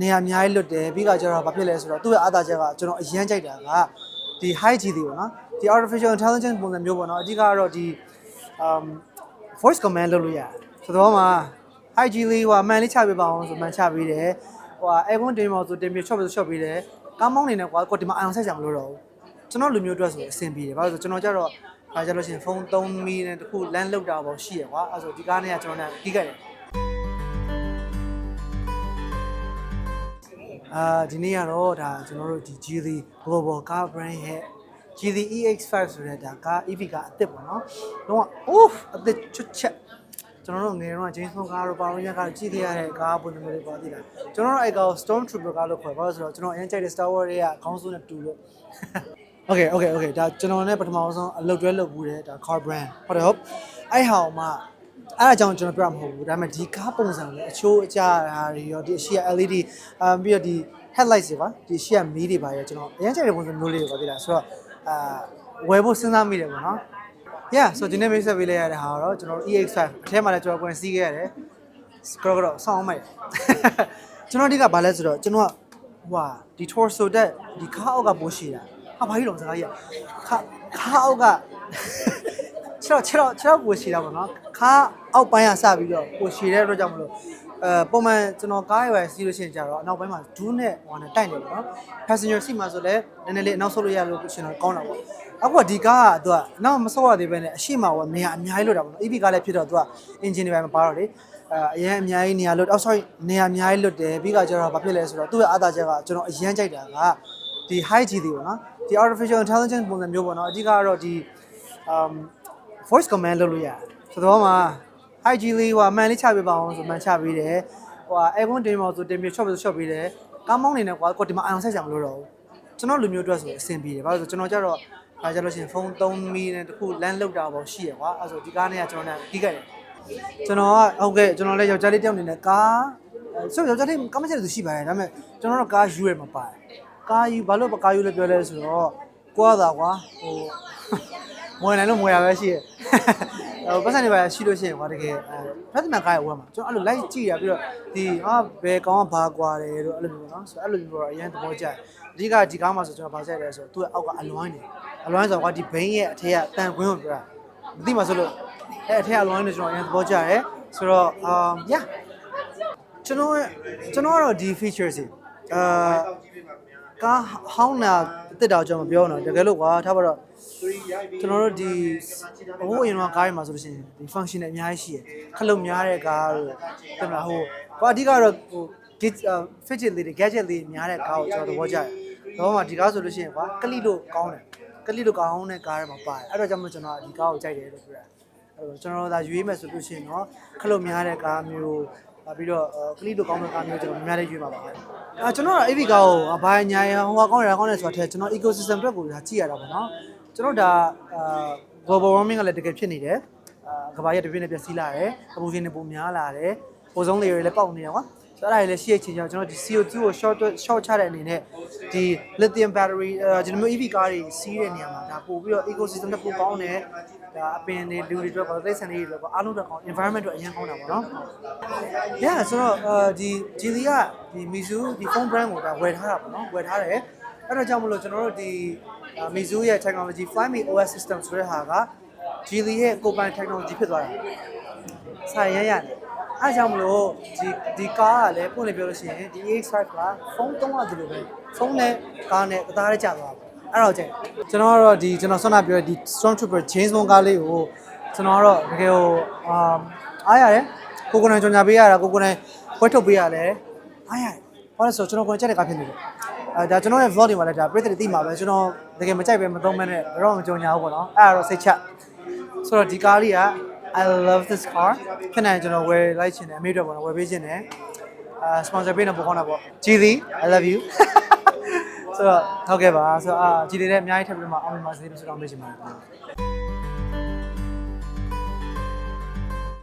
နေရာအများကြီးလွတ်တယ်ပြီးကကျတော့ဘာဖြစ်လဲဆိုတော့သူ့ရဲ့အားသာချက်ကကျွန်တော်အရန်ကြိုက်တာကဒီ high G တွေပေါ့နော်ဒီ artificial intelligence ပုံစံမျိုးပေါ့နော်အဓိကကတော့ဒီ um voice command လုပ်လို့ရတယ်ဆိုတော့မှာ high G လေးဟိုအမှန်လေးချပေးပါအောင်ဆိုမှန်ချပေးတယ်ဟိုဟာ iPhone တင်ပါဆိုတင်ပြီး shop ဆို shop ပေးတယ်ကားမောင်းနေနဲ့ကွာကိုဒီမှာအောင်ဆက်ကြမလို့တော့ဘူးကျွန်တော်လူမျိုးအတွက်ဆိုအဆင်ပြေတယ်ဘာလို့လဲဆိုကျွန်တော်ကြတော့ဒါကြလို့ရှိရင်ဖုန်း3မီနဲ့တခုလမ်းလောက်တာပေါ့ရှိရကွာအဲဆိုဒီကားနဲ့ကကျွန်တော်နဲ့ပြီးခဲ့တယ် အာဒီနေ့ကတော့ဒါကျွန်တော်တို့ဒီ Geely Global Car Brand ရဲ့ Geely EX5 ဆိုတဲ့ဒါကား EV ကားအစ်စ်ပေါ့နော်။လုံးဝ oof အစ်စ်ချွတ်ချက်ကျွန်တော်တို့ငယ်တော့ James Bond ကားတို့ပါဝင်ရကားကြည့်ခဲ့ရတဲ့ကားပုံစံမျိုးလေးပါသေးတာ။ကျွန်တော်တို့အဲ့ကားကို Storm Trooper ကားလို့ခေါ်ပါဆိုတော့ကျွန်တော်အရင်ကြိုက်တဲ့ Star Wars တွေကခေါင်းစုနဲ့တူလို့ Okay okay okay ဒါကျွန်တော်နဲ့ပထမဆုံးအလုပ်တွဲလုပ်ဘူးတဲ့ဒါ car brand ဟုတ်တယ်ဟုတ်အဲ့ဟာကိုမှ အဲ့အကြောင်းကျွန်တော်ပြောမှာမဟုတ်ဘူးဒါပေမဲ့ဒီကားပုံစံလေးအချိုးအကျဟာတွေရောဒီအရှိရ LED အမ်ပြီးတော့ဒီ headlights တွေပါဒီအရှိရမီးတွေပါရောကျွန်တော်အရင်ကြိုက်တဲ့ပုံစံမျိုးလေးတွေပါသေးတာဆိုတော့အာဝယ်ဖို့စဉ်းစားမိတယ်ပေါ့နော် Yeah so ဒီနေ့မိတ်ဆက်ပေးလိုက်ရတဲ့ဟာကတော့ကျွန်တော်တို့ EX5 အထဲမှာလည်းကျွန်တော်ကိုယ်စီးခဲ့ရတယ် scroll ကတော့ဆောင်းမိုက်ကျွန်တော်အဓိကဘာလဲဆိုတော့ကျွန်တော်ကဟွာဒီ torso တက်ဒီခါအောက်ကပိုးရှိတာဟာဘာကြီးတော့စကားကြီးခါခါအောက်ကခြေတော့ခြေတော့ခြေတော့ပိုးရှိတာပေါ့နော် ခါအောက်ပိုင်းကစပြီးတော့ပိုးရှိတဲ့အတွက်ကြောင့်မလို့အဲပုံမှန်ကျွန်တော်ကားရွယ်စီးလို့ရှိရင်ကြတော့အနောက်ပိုင်းမှာဒူးနဲ့ဟိုနဲ့တိုက်နေပေါ့နော် passenger seat မှာဆိုလည်းနည်းနည်းလေးအနောက်ဆုတ်လို့ရလို့ရှင်တော့ကောင်းတာပေါ့အခုကဒီကားကသူကနောက်မဆုတ်ရသေးပဲနဲ့အရှိမကတော့နေရာအများကြီးလို့တာပေါ့နော် EV ကားလည်းဖြစ်တော့သူက engine တွေပဲမပါတော့လေအဲအရင်အများကြီးနေရာလွတ်အော် sorry နေရာအများကြီးလွတ်တယ်ပြီးကကျတော့ဘာဖြစ်လဲဆိုတော့သူ့ရဲ့အားသာချက်ကကျွန်တော်အရင်ကြိုက်တာကဒီ high G တွေပေါ့နော်ဒီ artificial intelligence ပုံစံမျိုးပေါ့နော်အဓိကကတော့ဒီ um voice command လုပ်လို့ရတယ် ဆိုတော့မှာ high G လေးဟိုအမှန်လေးချပေးပါအောင်ဆိုမှန်ချပေးတယ်ဟိုဟာ iPhone တင်ပါဆိုတင်ပြီး shop ဆို shop ပေးတယ်ကားမောင်းနေနဲ့ကွာကိုဒီမှာအောင်ဆက်ကြမလို့တော့ဘူးကျွန်တော်လူမျိုးအတွက်ဆိုအဆင်ပြေတယ်ဘာလို့လဲဆိုကျွန်တော်ကြတော့ဒါကြလို့ရှိရင်ဖုန်း3မီနဲ့တခုလမ်းလောက်တာပေါ့ရှိရကွာအဲဆိုဒီကားနဲ့ကကျွန်တော်နဲ့ပြီးခဲ့တယ်ကျွန်တော်ကဟုတ်ကဲ့ကျွန်တော်လည်းယောက်ျားလေးတယောက်အနေနဲ့ကားဆိုယောက်ျားလေးကားမချက်လို့ရှိပါတယ်ဒါပေမဲ့ကျွန်တော်တို့ကားယူရမှာပါတယ်ကားယူဘာလို့ကားယူလဲပြောလဲဆိုတော့ကိုကသာကွာဟိုမွေနိုင်လို့မွေရပဲရှိရ ဟိုပတ်စံတွေပါရှိလို့ရှိရင်ကွာတကယ်အဲဖက်တမန်ကားရဲ့ဝက်မှာကျွန်တော်အဲ့လိုလိုက်ကြည့်ရပြီးတော့ဒီဟာဘယ်ကောင်းကဘာကွာတယ်တို့အဲ့လိုမျိုးနော်ဆိုအဲ့လိုမျိုးတော့အရင်သဘောကျတယ်အဓိကဒီကားမှာဆိုကျွန်တော်ဗာကြိုက်တယ်ဆိုတော့သူ့ရဲ့အောက်ကအလွမ်းနေအလွမ်းဆိုတော့ကွာဒီဘိန်းရဲ့အထက်ကတန်ခွင်းကိုပြောတာမသိမှဆိုလို့အဲ့အထက်ကအလွမ်းနေကျွန်တော်အရင်သဘောကျတယ်ဆိုတော့အာ yeah ကျွန်တော်ရဲ့ကျွန်တော်ကတော့ဒီ features တွေအာကားဟောင်းတာ တက်တာကျွန်တော်မပြောတော့တကယ်လို့ကွာထားပါတော့ကျွန်တော်တို့ဒီဘိုးအရင်ကကားတွေမှာဆိုလို့ရှိရင်ဒီ function တွေအများကြီးရှိတယ်ခလုတ်များတဲ့ကားတို့တင်မလားဟိုကွာအဓိကတော့ဟို git fidget လေးတွေ gadget လေးများတဲ့ကားကိုကျွန်တော်သဘောကျတယ်တော့မှဒီကားဆိုလို့ရှိရင်ကွာကလိလို့ကောင်းတယ်ကလိလို့ကောင်းတဲ့ကားတွေမှာပါတယ်အဲ့တော့ကြောင့်မို့ကျွန်တော်ဒီကားကိုကြိုက်တယ်လို့ပြောတာအဲ့တော့ကျွန်တော်တို့ဒါရွေးမယ်ဆိုလို့ရှိရင်တော့ခလုတ်များတဲ့ကားမျိုးနောက် ပြီးတော့ကလိတို့ကောင်းတဲ့ကားမျိုးကျွန်တော်များများလေးရွေးပါပါမယ်။အာကျွန်တော်က AV ကားကိုဘာညာရဟိုကောင်းရကောင်းတယ်ဆိုတာထက်ကျွန်တော် ecosystem အတွက်ကိုဒါကြည့်ရတာပေါ့နော်။ကျွန်တော်ဒါအာ global warming ကလည်းတကယ်ဖြစ်နေတယ်။အာကမ္ဘာရဲ့တပြည့်နဲ့ပြည့်စည်လာတယ်။အပူချိန်တွေပုံများလာတယ်။ပိုဆုံးတွေလည်းပေါက်နေတယ်ကွာ။ ဆိုတော့အဲ့ဒါလည်းရှိတဲ့ချိန်ကျတော့ကျွန်တော်ဒီ CO2 ကို short short ချတဲ့အနေနဲ့ဒီ lithium battery အဲကျွန်တော်မျိုး EV ကားတွေစီးတဲ့နေရာမှာဒါပို့ပြီးတော့ ecosystem နဲ့ပိုကောင်းတယ်ဒါအပင်တွေလူတွေအတွက်ပေါ့သိဆန်တွေတွေပေါ့အားလုံးအတွက်ကောင်း environment အတွက်အရင်ကောင်းတာပေါ့နော် Yeah ဆိုတော့အဲဒီ Geely ကဒီ Mizu ဒီ phone brand ကိုဒါဝယ်ထားတာပေါ့နော်ဝယ်ထားတယ်အဲ့တော့ကြောင့်မလို့ကျွန်တော်တို့ဒီ Mizu ရဲ့ technology Flyme OS system ဆိုတဲ့ဟာက Geely ရဲ့ကိုယ်ပိုင် technology ဖြစ်သွားတယ်ဆိုင်ရရတယ် အဲ့ကြောင့်မလို့ဒီဒီကားကလည်းပုံနေပြောလို့ရှိရင်ဒီ AX5 ကဖုန်းသုံးရတယ်လို့ပဲဖုန်းနဲ့ကားနဲ့အသားနဲ့ကြာသွားပါအဲ့တော့ကျကျွန်တော်ကတော့ဒီကျွန်တော်ဆွမ်းနာပြောတဲ့ဒီ Stormtrooper James Bond ကားလေးကိုကျွန်တော်ကတော့တကယ်ဟိုအာအားရတယ်ကိုကိုနိုင်ကြော်ညာပေးရတာကိုကိုနိုင်ပွဲထုတ်ပေးရတယ်အားရတယ်ဘာလို့ဆိုကျွန်တော်ကိုယ်ကြက်တဲ့ကားဖြစ်နေတယ်အဲဒါကျွန်တော်ရဲ့ vlog တွေမှာလည်းဒါပြည်သက်တွေသိမှာပဲကျွန်တော်တကယ်မကြိုက်ပဲမသုံးမဲနဲ့တော့မကြော်ညာဘူးပေါ့နော်အဲ့ဒါတော့စိတ်ချဆိုတော့ဒီကားလေးက I love this car ဖြစ်နေကျွန်တော်ဝယ်လိုက်ချင်တယ်အမေတို့ပေါ့နော်ဝယ်ပေးချင်တယ်အာ sponsor ပေးနေပို့ခေါင်းတာပေါ့ Geely I love you ဆိုတော့ဟုတ်ကဲ့ပါဆိုတော့အာ Geely လည်းအများကြီးထပ်ပြီးတော့မှအောင်မြင်ပါစေလို့ဆုတောင်းပေးချင်ပါတယ်